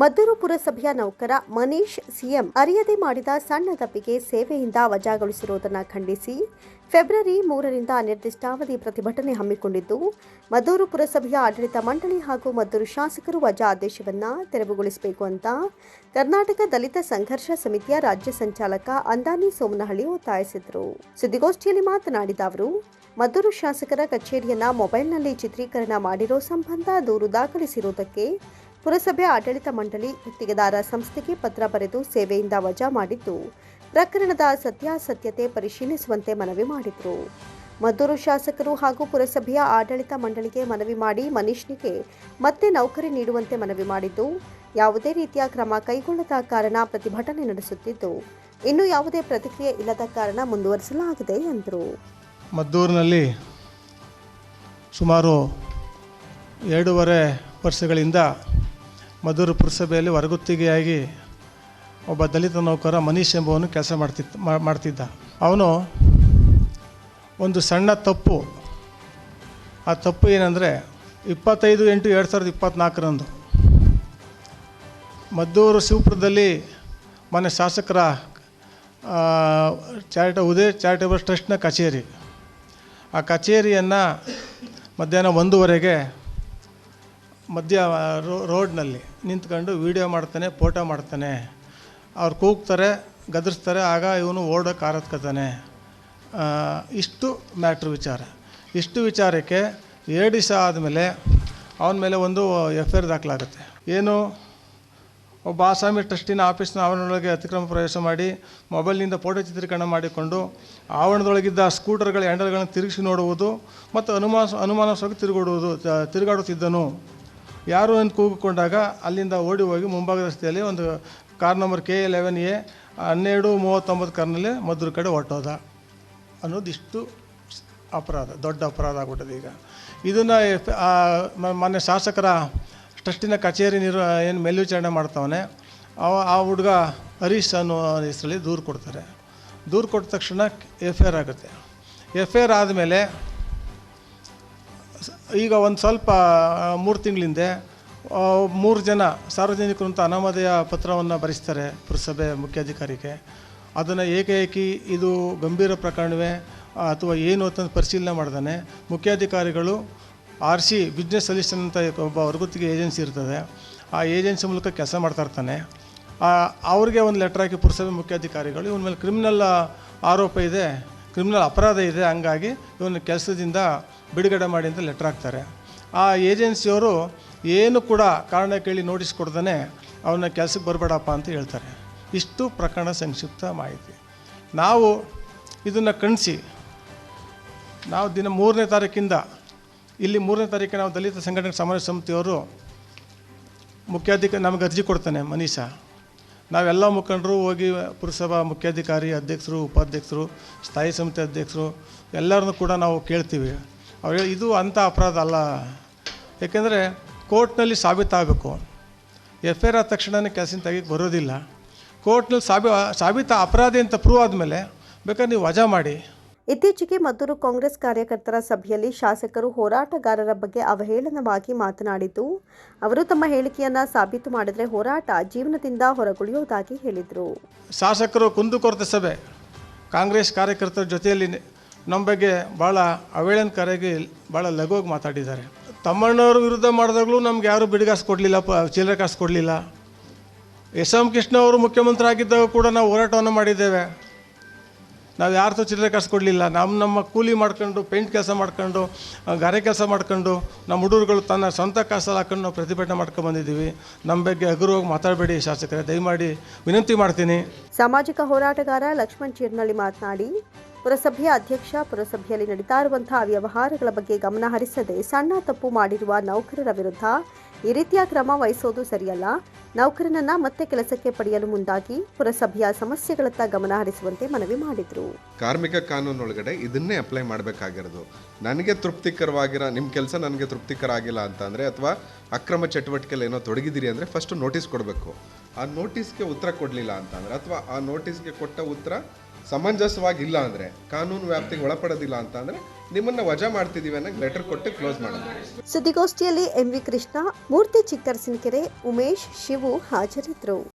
ಮದ್ದೂರು ಪುರಸಭೆಯ ನೌಕರ ಮನೀಶ್ ಸಿಎಂ ಅರಿಯದೆ ಮಾಡಿದ ಸಣ್ಣ ತಪ್ಪಿಗೆ ಸೇವೆಯಿಂದ ವಜಾಗೊಳಿಸಿರುವುದನ್ನು ಖಂಡಿಸಿ ಫೆಬ್ರವರಿ ಮೂರರಿಂದ ಅನಿರ್ದಿಷ್ಟಾವಧಿ ಪ್ರತಿಭಟನೆ ಹಮ್ಮಿಕೊಂಡಿದ್ದು, ಮದ್ದೂರು ಪುರಸಭೆಯ ಆಡಳಿತ ಮಂಡಳಿ ಹಾಗೂ ಮದ್ದೂರು ಶಾಸಕರು ವಜಾ ಆದೇಶವನ್ನು ತೆರವುಗೊಳಿಸಬೇಕು ಅಂತ ಕರ್ನಾಟಕ ದಲಿತ ಸಂಘರ್ಷ ಸಮಿತಿಯ ರಾಜ್ಯ ಸಂಚಾಲಕ ಅಂದಾನಿ ಸೋಮನಹಳ್ಳಿ ಒತ್ತಾಯಿಸಿದರು. ಸುದ್ದಿಗೋಷ್ಠಿಯಲ್ಲಿ ಮಾತನಾಡಿದ ಅವರು, ಮದ್ದೂರು ಶಾಸಕರ ಕಚೇರಿಯನ್ನ ಮೊಬೈಲ್ನಲ್ಲಿ ಚಿತ್ರೀಕರಣ ಮಾಡಿರೋ ಸಂಬಂಧ ದೂರು ದಾಖಲಿಸಿರುವುದಕ್ಕೆ ಪುರಸಭೆ ಆಡಳಿತ ಮಂಡಳಿ ಗುತ್ತಿಗೆದಾರ ಸಂಸ್ಥೆಗೆ ಪತ್ರ ಬರೆದು ಸೇವೆಯಿಂದ ವಜಾ ಮಾಡಿದ್ದು, ಪ್ರಕರಣದ ಸತ್ಯಾಸತ್ಯತೆ ಪರಿಶೀಲಿಸುವಂತೆ ಮನವಿ ಮಾಡಿದರು. ಮದ್ದೂರು ಶಾಸಕರು ಹಾಗೂ ಪುರಸಭೆಯ ಆಡಳಿತ ಮಂಡಳಿಗೆ ಮನವಿ ಮಾಡಿ ಮನೀಷ್ನಿಗೆ ಮತ್ತೆ ನೌಕರಿ ನೀಡುವಂತೆ ಮನವಿ ಮಾಡಿದ್ದು, ಯಾವುದೇ ರೀತಿಯ ಕ್ರಮ ಕೈಗೊಳ್ಳದ ಕಾರಣ ಪ್ರತಿಭಟನೆ ನಡೆಸುತ್ತಿದ್ದು, ಇನ್ನು ಯಾವುದೇ ಪ್ರತಿಕ್ರಿಯೆ ಇಲ್ಲದ ಕಾರಣ ಮುಂದುವರಿಸಲಾಗಿದೆ ಎಂದರು. ಮದ್ದೂರಿನಲ್ಲಿ ಸುಮಾರು ಎರಡೂವರೆ ವರ್ಷಗಳಿಂದ ಮದ್ದೂರು ಪುರಸಭೆಯಲ್ಲಿ ಹೊರಗುತ್ತಿಗೆಯಾಗಿ ಒಬ್ಬ ದಲಿತ ನೌಕರ ಮನೀಶ್ ಎಂಬುವನು ಕೆಲಸ ಮಾಡ್ತಿದ್ದ ಮಾ- ಮಾಡ್ತಿದ್ದ. ಅವನು ಒಂದು ಸಣ್ಣ ತಪ್ಪು. ಆ ತಪ್ಪು ಏನಂದರೆ ಇಪ್ಪತ್ತೈದು ಎಂಟು ಎರಡು ಸಾವಿರದ ಇಪ್ಪತ್ತ್ನಾಲ್ಕರಂದು ಮದ್ದೂರು ಶಿವಪುರದಲ್ಲಿ ಮನೆ ಶಾಸಕರ ಚಾರಿಟ, ಉದಯ ಚಾರಿಟೇಬಲ್ ಟ್ರಸ್ಟ್ನ ಕಚೇರಿ. ಆ ಕಚೇರಿಯನ್ನು ಮಧ್ಯಾಹ್ನ ಒಂದೂವರೆಗೆ ಮಧ್ಯ ರೋಡ್ನಲ್ಲಿ ನಿಂತ್ಕೊಂಡು ವೀಡಿಯೋ ಮಾಡ್ತಾನೆ, ಫೋಟೋ ಮಾಡ್ತಾನೆ. ಅವ್ರು ಕೂಗ್ತಾರೆ, ಗದರಿಸ್ತಾರೆ, ಆಗ ಇವನು ಓಡೋಕೆ ಆರತ್ಕೋತಾನೆ ಇಷ್ಟು ಮ್ಯಾಟ್ರ್ ವಿಚಾರ. ಇಷ್ಟು ವಿಚಾರಕ್ಕೆ ಎರಡು ದಿವಸ ಆದಮೇಲೆ ಅವನ ಮೇಲೆ ಒಂದು ಎಫ್ ಐ ಆರ್ ದಾಖಲಾಗುತ್ತೆ. ಏನು? ಒಬ್ಬ ಆಸಾಮಿ ಟ್ರಸ್ಟಿನ ಆಫೀಸ್ನ ಆವರಣದೊಳಗೆ ಅತಿಕ್ರಮ ಪ್ರವೇಶ ಮಾಡಿ, ಮೊಬೈಲ್ನಿಂದ ಫೋಟೋ ಚಿತ್ರೀಕರಣ ಮಾಡಿಕೊಂಡು, ಆವರಣದೊಳಗಿದ್ದ ಸ್ಕೂಟರ್ಗಳ ಹ್ಯಾಂಡಲ್ಗಳನ್ನು ತಿರುಗಿಸಿ ನೋಡುವುದು ಮತ್ತು ಅನುಮಾನ, ಅನುಮಾನಾಸ್ಪದ ತಿರುಗಾಡುವುದು ತಿರುಗಾಡುತ್ತಿದ್ದನು. ಯಾರು ಅಂತ ಕೂಗಿಕೊಂಡಾಗ ಅಲ್ಲಿಂದ ಓಡಿ ಹೋಗಿ ಮುಂಭಾಗದ ರಸ್ತೆಯಲ್ಲಿ ಒಂದು car number K eleven A ಹನ್ನೆರಡು ಮೂವತ್ತೊಂಬತ್ತು ಕಾರ್ನಲ್ಲಿ ಮದ್ದೂರು ಕಡೆ ಹೊಟ್ಟೋದ ಅನ್ನೋದಿಷ್ಟು ಅಪರಾಧ, ದೊಡ್ಡ ಅಪರಾಧ ಆಗ್ಬಿಟ್ಟದೆ ಈಗ. ಇದನ್ನು ಮೊನ್ನೆ ಶಾಸಕರ ಟ್ರಸ್ಟಿನ ಕಚೇರಿ ನಿರ್ ಏನು ಮೇಲ್ವಿಚಾರಣೆ ಮಾಡ್ತಾವನೆ, ಅವ, ಆ ಹುಡುಗ ಹರೀಶ್ ಅನ್ನೋ ಹೆಸರಲ್ಲಿ ದೂರು ಕೊಡ್ತಾರೆ. ದೂರು ಕೊಟ್ಟ ತಕ್ಷಣ ಎಫ್ ಐ ಆರ್ ಆಗುತ್ತೆ. ಎಫ್ ಐ ಆರ್ ಆದಮೇಲೆ ಈಗ ಒಂದು ಸ್ವಲ್ಪ ಮೂರು ತಿಂಗಳಿಂದೆ ಮೂರು ಜನ ಸಾರ್ವಜನಿಕರು ಅಂತ ಅನಾಮಧೇಯ ಪತ್ರವನ್ನು ಬರೆಸ್ತಾರೆ ಪುರಸಭೆ ಮುಖ್ಯಾಧಿಕಾರಿಗೆ. ಅದನ್ನು ಏಕಾಏಕಿ ಇದು ಗಂಭೀರ ಪ್ರಕರಣವೇ ಅಥವಾ ಏನು ಅಂತ ಪರಿಶೀಲನೆ ಮಾಡ್ದಾನೆ. ಮುಖ್ಯಾಧಿಕಾರಿಗಳು ಆರ್ ಸಿ ಬಿಸ್ನೆಸ್ ಸೊಲ್ಯೂಷನ್ ಅಂತ ಒಬ್ಬ ಹೊರಗುತ್ತಿಗೆ ಏಜೆನ್ಸಿ ಇರ್ತದೆ, ಆ ಏಜೆನ್ಸಿ ಮೂಲಕ ಕೆಲಸ ಮಾಡ್ತಾ ಇರ್ತಾನೆ. ಅವ್ರಿಗೆ ಒಂದು ಲೆಟ್ರ್ ಹಾಕಿ ಪುರಸಭೆ ಮುಖ್ಯಾಧಿಕಾರಿಗಳು, ಇವನ ಮೇಲೆ ಕ್ರಿಮಿನಲ್ ಆರೋಪ ಇದೆ. ಕ್ರಿಮಿನಲ್ ಅಪರಾಧ ಇದೆ, ಹಂಗಾಗಿ ಇವನು ಕೆಲಸದಿಂದ ಬಿಡುಗಡೆ ಮಾಡಿ ಅಂತ ಲೆಟ್ರ್ ಹಾಕ್ತಾರೆ. ಆ ಏಜೆನ್ಸಿಯವರು ಏನು ಕೂಡ ಕಾರಣ ಕೇಳಿ ನೋಟಿಸ್ ಕೊಡ್ದೇ ಅವನ ಕೆಲಸಕ್ಕೆ ಬರಬೇಡಪ್ಪ ಅಂತ ಹೇಳ್ತಾರೆ. ಇಷ್ಟು ಪ್ರಕರಣ ಸಂಕ್ಷಿಪ್ತ ಮಾಹಿತಿ. ನಾವು ಇದನ್ನು ಕಣಿಸಿ. ನಾವು ದಿನ ಮೂರನೇ ತಾರೀಕಿಂದ, ಇಲ್ಲಿ ಮೂರನೇ ತಾರೀಕಿಗೆ ನಾವು ದಲಿತ ಸಂಘಟನೆ ಸಮಾಜ ಸಮಿತಿಯವರು ಮುಖ್ಯಾಧಿಕಾರಿ ನಮಗೆ ಅರ್ಜಿ ಕೊಡ್ತಾನೆ ಮನೀಷ ನಾವೆಲ್ಲ ಮುಖಂಡರು ಹೋಗಿ ಪುರಸಭಾ ಮುಖ್ಯಾಧಿಕಾರಿ ಅಧ್ಯಕ್ಷರು, ಉಪಾಧ್ಯಕ್ಷರು, ಸ್ಥಾಯಿ ಸಮಿತಿ ಅಧ್ಯಕ್ಷರು ಎಲ್ಲರನ್ನೂ ಕೂಡ ನಾವು ಕೇಳ್ತೀವಿ. ಅವ್ರು ಇದು ಅಂಥ ಅಪರಾಧ ಅಲ್ಲ. ಏಕೆಂದರೆ ಕೋರ್ಟ್ನಲ್ಲಿ ಸಾಬೀತಾಗಬೇಕು ಎಫ್ ಐ ಆರ್ ಆದ ತಕ್ಷಣನೇ ಕೆಲಸ ತೆಗಿಗೆ ಬರೋದಿಲ್ಲ. ಕೋರ್ಟ್ನಲ್ಲಿ ಸಾಬಿ, ಸಾಬೀತ ಅಪರಾಧಿ ಅಂತ ಪ್ರೂವ್ ಆದಮೇಲೆ ಬೇಕಾದ್ರೆ ನೀವು ವಜಾ ಮಾಡಿ. ಇತ್ತೀಚೆಗೆ ಮದ್ದೂರು ಕಾಂಗ್ರೆಸ್ ಕಾರ್ಯಕರ್ತರ ಸಭೆಯಲ್ಲಿ ಶಾಸಕರು ಹೋರಾಟಗಾರರ ಬಗ್ಗೆ ಅವಹೇಳನವಾಗಿ ಮಾತನಾಡಿದ್ದು, ಅವರು ತಮ್ಮ ಹೇಳಿಕೆಯನ್ನ ಸಾಬೀತು ಮಾಡಿದರೆ ಹೋರಾಟ ಜೀವನದಿಂದ ಹೊರಗುಳಿಯುವುದಾಗಿ ಹೇಳಿದರು. ಶಾಸಕರು ಕುಂದುಕೊರತೆ ಸಭೆ, ಕಾಂಗ್ರೆಸ್ ಕಾರ್ಯಕರ್ತರ ಜೊತೆಯಲ್ಲಿ ನಮ್ಮ ಬಗ್ಗೆ ಭಾಳ ಅವೇಳನಕಾರಿಯಾಗಿ ಭಾಳ ಲಘುವಾಗಿ ಮಾತಾಡಿದ್ದಾರೆ. ತಮ್ಮಣ್ಣವ್ರ ವಿರುದ್ಧ ಮಾಡಿದಾಗಲೂ ನಮ್ಗೆ ಯಾರೂ ಬಿಡುಗಾಸ್ ಕೊಡಲಿಲ್ಲ ಪ ಚಿಲ್ಲರೆ ಕಾಸು ಕೊಡಲಿಲ್ಲ. ಎಸ್ ಎಂ ಕೃಷ್ಣ ಅವರು ಮುಖ್ಯಮಂತ್ರಿ ಆಗಿದ್ದಾಗ ಕೂಡ ನಾವು ಹೋರಾಟವನ್ನು ಮಾಡಿದ್ದೇವೆ. ನಾವು ಯಾರ್ದು ಚಿಲ್ಲರೆ ಕಾಸು ಕೊಡಲಿಲ್ಲ. ನಮ್ಮ ನಮ್ಮ ಕೂಲಿ ಮಾಡ್ಕೊಂಡು, ಪೇಂಟ್ ಕೆಲಸ ಮಾಡ್ಕೊಂಡು ಗಾರೆ ಕೆಲಸ ಮಾಡ್ಕೊಂಡು ನಮ್ಮ ಹುಡುಗರುಗಳು ತನ್ನ ಸ್ವಂತ ಕಾಸಲ್ಲಿ ಹಾಕೊಂಡು ನಾವು ಪ್ರತಿಭಟನೆ ಮಾಡ್ಕೊಂಡು ಬಂದಿದ್ದೀವಿ. ನಮ್ಮ ಬಗ್ಗೆ ಹಗುರವಾಗಿ ಮಾತಾಡಬೇಡಿ ಶಾಸಕರೇ. ದಯಮಾಡಿ ವಿನಂತಿ ಮಾಡ್ತೀನಿ. ಸಾಮಾಜಿಕ ಹೋರಾಟಗಾರ ಲಕ್ಷ್ಮಣ್ ಚೀರ್ನಳ್ಳಿ ಮಾತನಾಡಿ, ಪುರಸಭೆಯ ಅಧ್ಯಕ್ಷ, ಪುರಸಭೆಯಲ್ಲಿ ನಡೀತಾ ಇರುವಂತಹ ವ್ಯವಹಾರಗಳ ಬಗ್ಗೆ ಗಮನ ಹರಿಸದೆ ಸಣ್ಣ ತಪ್ಪು ಮಾಡಿರುವ ನೌಕರರ ವಿರುದ್ಧ ಈ ರೀತಿಯ ಕ್ರಮ ವಹಿಸೋದು ಸರಿಯಲ್ಲ. ನೌಕರನನ್ನ ಮತ್ತೆ ಕೆಲಸಕ್ಕೆ ಪಡೆಯಲು ಮುಂದಾಗಿ ಪುರಸಭೆಯ ಸಮಸ್ಯೆಗಳತ್ತ ಗಮನ ಹರಿಸುವಂತೆ ಮನವಿ ಮಾಡಿದ್ರು. ಕಾರ್ಮಿಕ ಕಾನೂನೊಳಗಡೆ ಇದನ್ನೇ ಅಪ್ಲೈ ಮಾಡಬೇಕಾಗಿರೋದು. ನನಗೆ ತೃಪ್ತಿಕರವಾಗಿರೋ ನಿಮ್ಮ ಕೆಲಸ ನನಗೆ ತೃಪ್ತಿಕರ ಆಗಿಲ್ಲ ಅಂತಂದರೆ ಅಥವಾ ಅಕ್ರಮ ಚಟುವಟಿಕೆಯಲ್ಲಿ ಏನೋ ತೊಡಗಿದ್ದೀರಿ ಅಂದರೆ ಫಸ್ಟ್ ನೋಟಿಸ್ ಕೊಡಬೇಕು. ಆ ನೋಟಿಸ್ಗೆ ಉತ್ತರ ಕೊಡಲಿಲ್ಲ ಅಂತಂದರೆ ಅಥವಾ ಆ ನೋಟಿಸ್ಗೆ ಕೊಟ್ಟ ಉತ್ತರ ಸಮಂಜಸವಾಗಿಲ್ಲ ಅಂದರೆ, ಕಾನೂನು ವ್ಯಾಪ್ತಿಗೆ ಒಳಪಡೋದಿಲ್ಲ ಅಂತಂದರೆ ನಿಮ್ಮನ್ನ ವಜಾ ಮಾಡ್ತಿದೀವಿ ಅನ್ನೋ ಲೆಟರ್ ಕೊಟ್ಟು ಕ್ಲೋಸ್ ಮಾಡೋದು ಸುದ್ದಿಗೋಷ್ಠಿಯಲ್ಲಿ ಎಂವಿ ಕೃಷ್ಣ, ಮೂರ್ತಿ ಚಿಕ್ಕರಸಿನಕೆರೆ, ಉಮೇಶ್, ಶಿವು ಹಾಜರಿದ್ದರು.